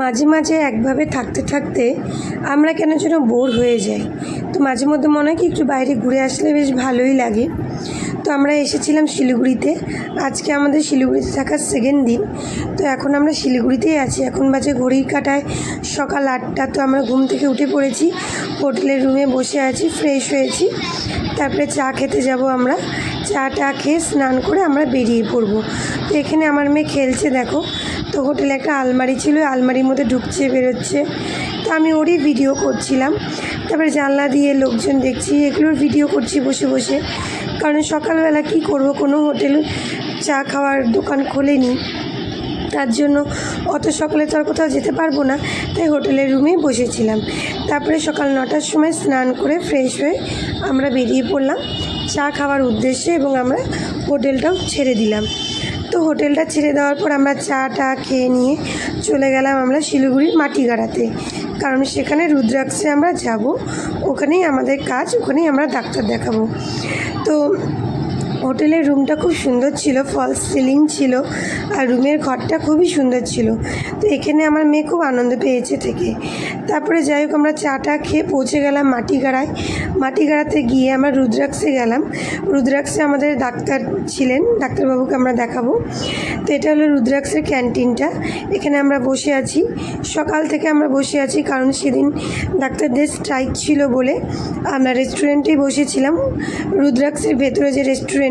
মাঝে মাঝে একভাবে থাকতে থাকতে আমরা কেন যেন বোর হয়ে যাই। তো মাঝে মধ্যে মনে হয় কি একটু বাইরে ঘুরে আসলে বেশ ভালোই লাগে। তো আমরা এসেছিলাম শিলিগুড়িতে। আজকে আমাদের শিলিগুড়িতে থাকার সেকেন্ড দিন। তো এখন আমরা শিলিগুড়িতেই আছি। এখন বাজে ঘড়ির কাটায় সকাল আটটা। তো আমরা ঘুম থেকে উঠে পড়েছি। হোটেলের রুমে বসে আছি ফ্রেশ হয়েছি। তারপরে চা খেতে যাব আমরা। চা টা খেয়ে স্নান করে আমরা বেরিয়ে পড়ব। তো এখানে আমার মেয়ে খেলছে, দেখো। তো হোটেলে একটা আলমারি ছিল আলমারির মধ্যে ঢুকছে, বেরোচ্ছে। তো আমি ওরই ভিডিও করছিলাম। তারপরে জানলা দিয়ে লোকজন দেখছি এগুলোর ভিডিও করছি বসে বসে। কারণ সকালবেলা কি করব, কোনো হোটেল চা খাওয়ার দোকান খোলেনি। তার জন্য অত সকালে তো আর কোথাও যেতে পারব না, তাই হোটেলের রুমেই বসেছিলাম। তারপরে সকাল নটার সময় স্নান করে ফ্রেশ হয়ে আমরা বেরিয়ে পড়লাম। চা খাওয়ার উদ্দেশ্যে এবং আমরা হোটেলটাও ছেড়ে দিলাম। তো হোটেলটা ছেড়ে দেওয়ার পর আমরা চা টা খেয়ে নিয়ে চলে গেলাম আমরা শিলিগুড়ির মাটিগাড়াতে। কারণ সেখানে রুদ্রাক্ষে আমরা যাব, ওখানেই আমাদের কাজ, ওখানেই আমরা ডাক্তার দেখাবো। তো হোটেলের রুমটা খুব সুন্দর ছিল ফলস সিলিং ছিল, আর রুমের ঘরটা খুবই সুন্দর ছিল। তো এখানে আমার মেয়ে খুব আনন্দ পেয়েছে থেকে। তারপরে যাই হোক, আমরা চাটা খেয়ে পৌঁছে গেলাম মাটিগাড়ায়। মাটিগাড়াতে গিয়ে আমরা রুদ্রাক্ষে গেলাম। রুদ্রাক্ষে আমাদের ডাক্তার ছিলেন, ডাক্তারবাবুকে আমরা দেখাবো। তো এটা হলো রুদ্রাক্ষের ক্যান্টিনটা। এখানে আমরা বসে আছি। সকাল থেকে আমরা বসে আছি, কারণ সেদিন ডাক্তারদের স্ট্রাইক ছিল বলে আমরা রেস্টুরেন্টেই বসেছিলাম। রুদ্রাক্ষের ভেতরে যে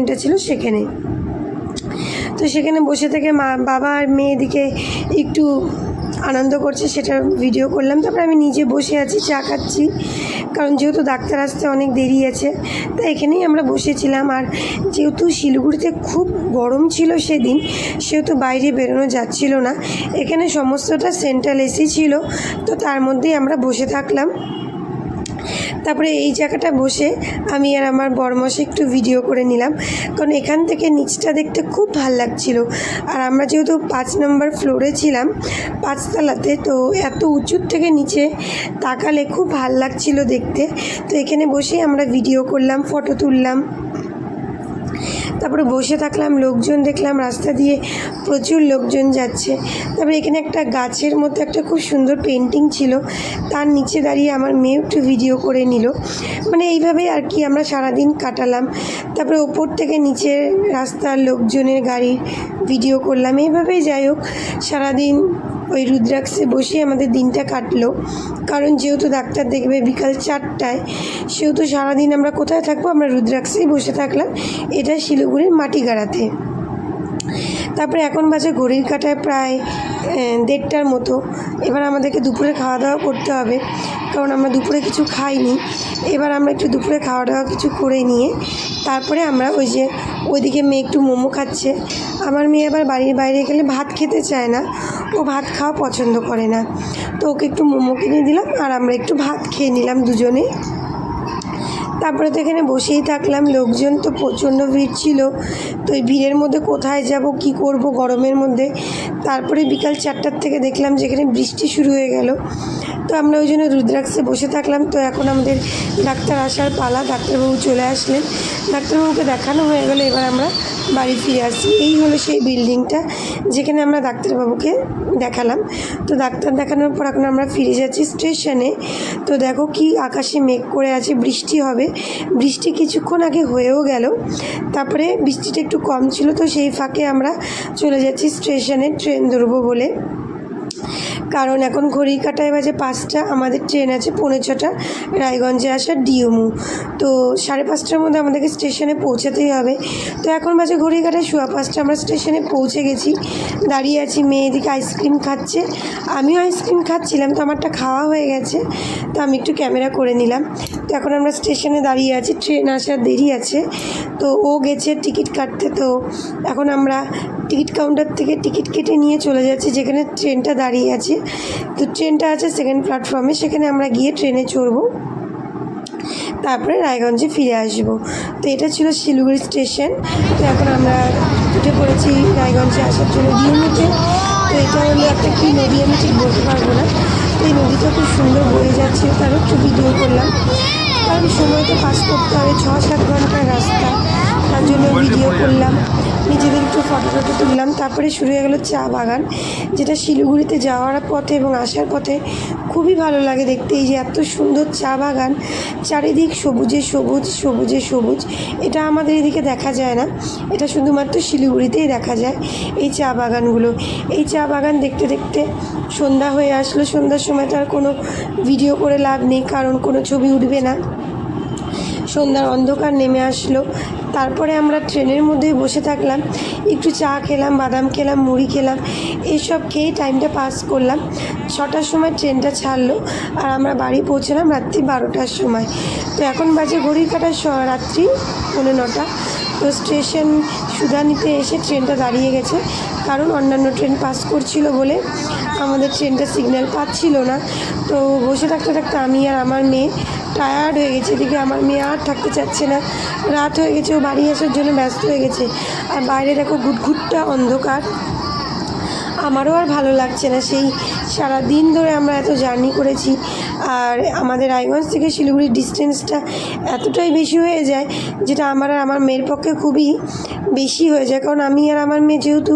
রেস্টুরেন্টটা ছিল সেখানে। তো সেখানে বসে থেকে মা, বাবা আর মেয়েদিকে একটু আনন্দ করছে, সেটা ভিডিও করলাম। তারপরে আমি নিজে বসে আছি, চা খাচ্ছি। কারণ যেহেতু ডাক্তার আসতে অনেক দেরি আছে, তাই এখানেই আমরা বসেছিলাম। আর যেহেতু শিলিগুড়িতে খুব গরম ছিল সেদিন, সেহেতু বাইরে বেরোনো যাচ্ছিল না। এখানে সমস্তটা সেন্ট্রাল এসি ছিল, তো তার মধ্যেই আমরা বসে থাকলাম। তারপরে এই জায়গাটা বসে আমি আর আমার বরমশে একটু ভিডিও করে নিলাম। কারণ এখান থেকে নিচটা দেখতে খুব ভালো লাগছিল। আর আমরা যেহেতু পাঁচ নম্বর ফ্লোরে ছিলাম, পাঁচতলাতে, তো এত উঁচুর থেকে নিচে তাকালে খুব ভালো লাগছিল দেখতে। তো এখানে বসে আমরা ভিডিও করলাম ফটো তুললাম। তারপরে বসে থাকলাম, লোকজন দেখলাম, রাস্তা দিয়ে প্রচুর লোকজন যাচ্ছে। তারপরে এখানে একটা গাছের মধ্যে একটা খুব সুন্দর পেন্টিং ছিল। তার নিচে দাঁড়িয়ে আমার মেয়ে একটু ভিডিও করে নিল। মানে এইভাবেই আর কি আমরা সারাদিন কাটালাম। তারপরে ওপর থেকে নিচে রাস্তার লোকজনের গাড়ির ভিডিও করলাম। এইভাবেই যাই হোক, সারাদিন ওই রুদ্রাক্ষে বসে আমাদের দিনটা কাটলো। কারণ যেহেতু ডাক্তার দেখবে বিকাল চারটায়, সেহেতু সারাদিন আমরা কোথায় থাকব? আমরা রুদ্রাক্ষেই বসে থাকলাম। এটা শিলিগুড়ির মাটিগাড়াতে। তারপরে এখন বাজে ঘড়ির কাটায় প্রায় দেড়টার মতো। এবার আমাদেরকে দুপুরে খাওয়া দাওয়া করতে হবে, কারণ আমরা দুপুরে কিছু খাইনি। এবার আমরা একটু দুপুরে খাওয়া দাওয়া কিছু করে নিয়ে, তারপরে আমরা ওই যে ওইদিকে মেয়ে একটু মোমো খাচ্ছে। আমার মেয়ে আবার বাড়ির বাইরে গেলে ভাত খেতে চায় না, ও ভাত খাওয়া পছন্দ করে না। তো ওকে একটু মোমো কিনে দিলাম, আর আমরা একটু ভাত খেয়ে নিলাম দুজনে। তারপরে তো এখানে বসেই থাকলাম, লোকজন তো প্রচণ্ড ভিড় ছিল। তো এই ভিড়ের মধ্যে কোথায় যাব, কি করব গরমের মধ্যে? তারপরে বিকাল চারটার থেকে দেখলাম যেখানে বৃষ্টি শুরু হয়ে গেল। তো আমরা ওই জন্য রুদ্রাক্ষে বসে থাকলাম। তো এখন আমাদের ডাক্তার আসার পালা, ডাক্তারবাবু চলে আসলেন। ডাক্তারবাবুকে দেখানো হয়ে গেলো, এবার আমরা বাড়ি ফিরে আসি। এই হলো সেই বিল্ডিংটা, যেখানে আমরা ডাক্তারবাবুকে দেখালাম। তো ডাক্তার দেখানোর পর এখন আমরা ফিরে যাচ্ছি স্টেশনে। তো দেখো কি আকাশে মেঘ করে আছে, বৃষ্টি হবে। বৃষ্টি কিছুক্ষণ আগে হয়েও গেল, তারপরে বৃষ্টিটা একটু কম ছিল। তো সেই ফাঁকে আমরা চলে যাচ্ছি স্টেশনে, ট্রেন ধরবো বলে। কারণ এখন ঘড়ি কাটায় বাজে পাঁচটা, আমাদের ট্রেন আছে পৌনে ছটা, রায়গঞ্জে আসার ডিএমু তো সাড়ে পাঁচটার মধ্যে আমাদেরকে স্টেশনে পৌঁছাতেই হবে। তো এখন বাজে ঘড়ি কাটায় শোয়া পাঁচটা, আমরা স্টেশনে পৌঁছে গেছি। দাঁড়িয়ে আছি, মেয়ে এদিকে আইসক্রিম খাচ্ছে। আমিও আইসক্রিম খাচ্ছিলাম, তো আমারটা খাওয়া হয়ে গেছে। তো আমি একটু ক্যামেরা করে নিলাম। তো এখন আমরা স্টেশনে দাঁড়িয়ে আছি, ট্রেন আসার দেরি আছে। তো ও গেছে টিকিট কাটতে, তো এখন আমরা টিকিট কাউন্টার থেকে টিকিট কেটে নিয়ে চলে যাচ্ছি, যেখানে ট্রেনটা দাঁড়িয়ে আছে। তো ট্রেনটা আছে সেকেন্ড প্ল্যাটফর্মে সেখানে আমরা গিয়ে ট্রেনে চড়বো। তারপরে রায়গঞ্জে ফিরে আসব। তো এটা ছিল শিলিগুড়ি স্টেশন। তো এখন আমরা উঠে পড়েছি রায়গঞ্জে আসার জন্য ডিএমইতে। তো এটা হলো একটা কি নদী, আমি ঠিক বলতে পারব না। তো এই নদীটা খুব সুন্দর বয়ে যাচ্ছিল তারও একটু ভিডিও করলাম। কারণ সময় তো পাস করতে হবে ছ সাত ঘণ্টার রাস্তা। তার জন্য ভিডিও করলাম নিজেদের একটু ফটো টটো তুললাম। তারপরে শুরু হয়ে গেলো চা বাগান যেটা শিলিগুড়িতে যাওয়ার পথে এবং আসার পথে খুবই ভালো লাগে দেখতে। এই যে এত সুন্দর চা বাগান চারিদিক সবুজে সবুজ সবুজে সবুজ। এটা আমাদের এদিকে দেখা যায় না। এটা শুধুমাত্র শিলিগুড়িতেই দেখা যায় এই চা বাগানগুলো। এই চা বাগান দেখতে দেখতে সন্ধ্যা হয়ে আসলো। সন্ধ্যার সময় তো আর কোনো ভিডিও করে লাভ নেই কারণ কোনো ছবি উঠবে না। সন্ধ্যার অন্ধকার নেমে আসলো। তারপরে আমরা ট্রেনের মধ্যে বসে থাকলাম, একটু চা খেলাম, বাদাম খেলাম, মুড়ি খেলাম, এইসব খেয়ে টাইমটা পাস করলাম। ছটার সময় ট্রেনটা ছাড়লো আর আমরা বাড়ি পৌঁছলাম রাত্রি বারোটার সময়। তো এখন বাজে ঘড়ির কাটার রাত্রি পনেরোটা নটা। তো স্টেশন সুদানিতে এসে ট্রেনটা দাঁড়িয়ে গেছে। কারণ অন্যান্য ট্রেন পাস করছিল বলে আমাদের ট্রেনটা সিগন্যাল পাচ্ছিল না। তো বসে থাকতে থাকতে আমি আর আমার মেয়ে টায়ার্ড হয়ে গেছে। এদিকে আমার মেয়ে আর থাকতে চাচ্ছে না। রাত হয়ে গেছে, ও বাড়ি আসার জন্য ব্যস্ত হয়ে গেছে। আর বাইরে দেখো ঘুটঘুটটা অন্ধকার। আমারও আর ভালো লাগছে না। সেই সারা দিন ধরে আমরা এত জার্নি করেছি। আর আমাদের রায়গঞ্জ থেকে শিলিগুড়ির ডিস্টেন্সটা এতটাই বেশি হয়ে যায় যেটা আমার আর আমার মেয়ের পক্ষে খুবই বেশি হয়ে যায়। কারণ আমি আর আমার মেয়ে যেহেতু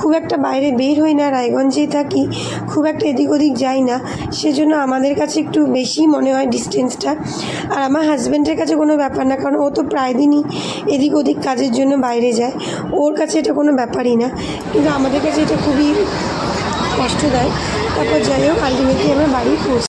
খুব একটা বাইরে বের হই না, রায়গঞ্জেই থাকি, খুব একটা এদিক ওদিক যাই না, সেজন্য আমাদের কাছে একটু বেশি মনে হয় ডিস্টেন্সটা আর আমার হাজব্যান্ডের কাছে কোনো ব্যাপার না, কারণ ও তো প্রায় দিনই এদিক ওদিক কাজের জন্য বাইরে যায়। ওর কাছে এটা কোনো ব্যাপারই না। কিন্তু আমাদের কাছে এটা খুবই কষ্ট দেয় তারপর যাই হোক আলটিমেটলি আমরা বাড়ি পৌঁছ